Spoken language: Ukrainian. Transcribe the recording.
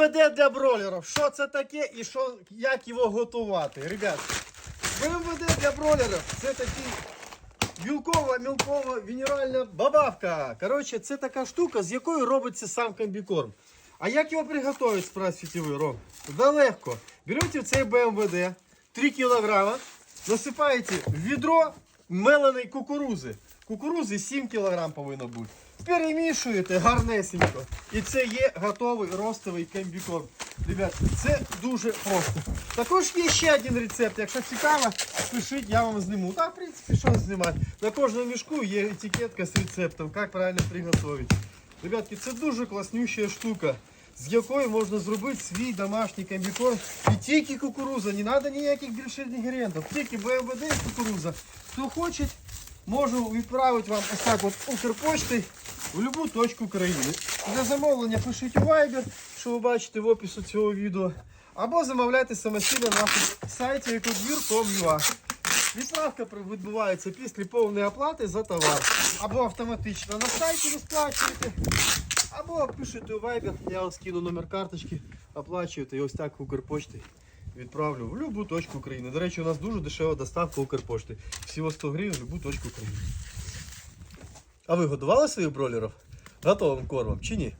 БМВД для бролерів. Що це таке і що, як його готувати? Ребят, БМВД для бролерів це такий білкова, мілкова, мінеральна бабавка. Коротше, це така штука, з якої робиться сам комбікорм. А як його приготувати, спрашиваєте ви, Ром? Да легко. Берете цей БМВД, 3 кг, насипаєте в відро меленої кукурузи. Кукурузи 7 кг повинно бути. Перемішуєте гарнесенько. І це є готовий ростовий комбікорм. Ребят, це дуже просто. Також є ще один рецепт. Якщо цікаво, пишіть, я вам зніму. Та, в принципі, що знімати. На кожному мішку є етикетка з рецептом, як правильно приготувати. Ребятки, це дуже класнюща штука, з якої можна зробити свій домашній комбікорм. І тільки кукуруза, не треба ніяких більше інгредієнтів, тільки БМВД і кукуруза. Хто хоче, можу відправити вам ось так от Укрпочтой в будь-яку точку країни. Для замовлення пишіть у Viber, що ви бачите в описі цього відео. Або замовляйте самостійно на сайті ecodvir.com.ua. Відправка відбувається після повної оплати за товар. Або автоматично на сайті ви сплачуєте, або пишете у Viber, я вам скину номер карточки, оплачуєте і ось так Укрпочти відправлю в будь-яку точку України. До речі, у нас дуже дешева доставка Укрпошти. Всього 100 гривень в будь-яку точку України. А ви годували своїх бролерів? Готовим кормом чи ні?